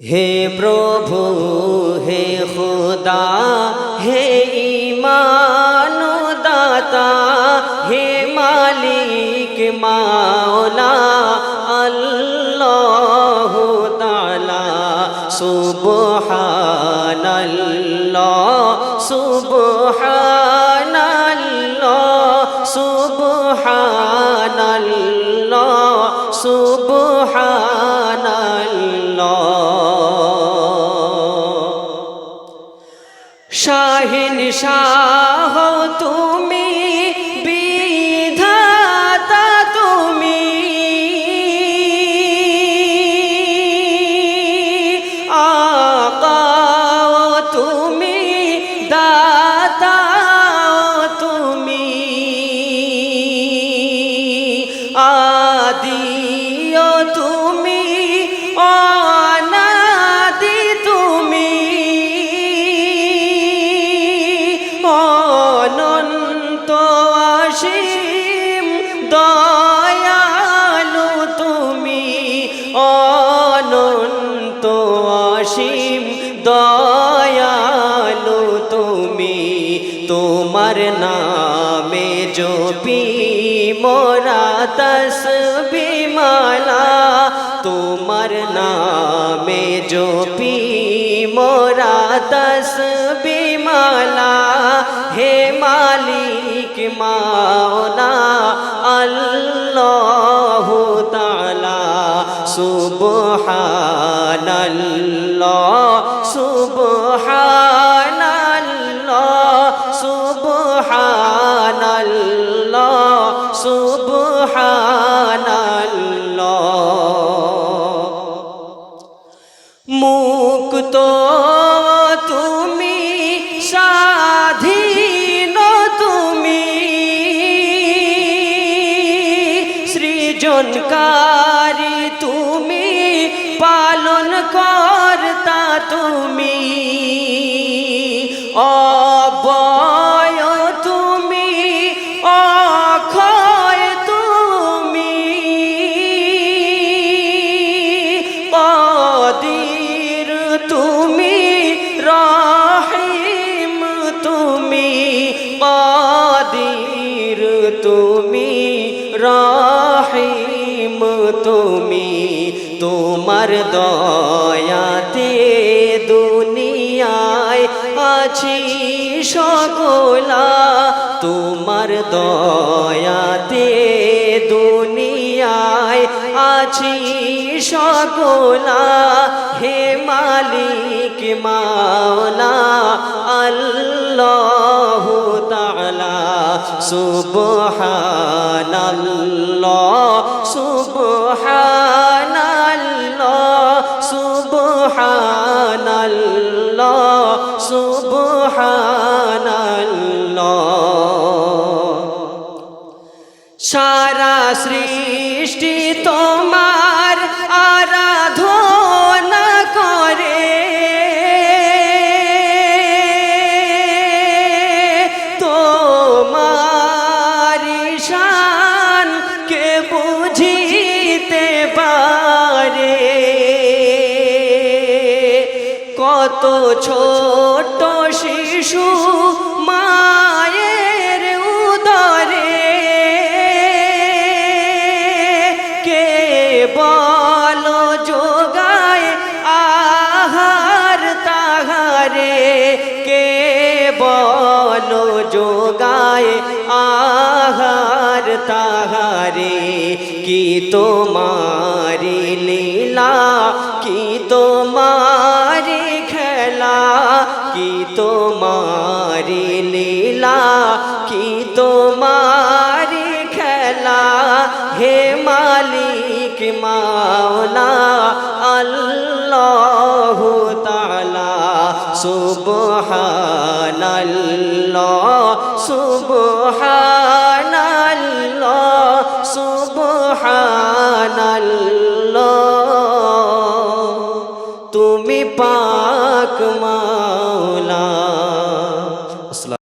হে প্রভু, হে খুদা, হে ইমান দাতা হে মালিক, মাওলা, আল্লাহ তালা সুবহানাল্লাহ সুবহানাল্লাহ সুবহানাল্লাহ সুবহানাল্লাহ। শাহিন শাহ তুমি বিধাতা তুমি। আকা তুমি দাতা তুমি। আদিও অসীম দয়ালু তুমি অনন্ত অসীম দয়ালু তুমি তোমার নামে জপি মোরা তসবি মালা, তোমার নামে জপি মোরা তসবি মালা। হে মালিক মাওলা আল্লাহ তালা সুবহানাল্লাহ সুবহানাল্লাহ সুবহানাল্লাহ সুবহানাল্লাহ। মুক্ত সৃজনকারী তুমি পালন কর্তা তুমি। অবয় তুমি, অক্ষয় তুমি। কদির তুমি, রহিম তুমি। কদির তুমি রহিম তুমি তোমার দয়াতে দুনিয়ায় আছি সকলা। তোমার দয়াতে দুনিয়ায় আছি সকলা। হে মালিক মাওলা, আল্লাহ তালা সুবহানাল্লাহ সুবহানাল্লাহ সারা সৃষ্টি তোমার আরাধনা করে। তোমার শান কে বুঝিতে পারে। কত ছোট শিশু মায়ের বল যোগায় আহার তাহারে কি তোমারি লীলা কি তোমারি খেলা কি তোমারি লীলা কি তোমারি খেলা হে মালিক মাওলা সুবহানাল্লাহ সুবহানাল্লাহ সুবহানাল্লাহ। তুমি পাক মা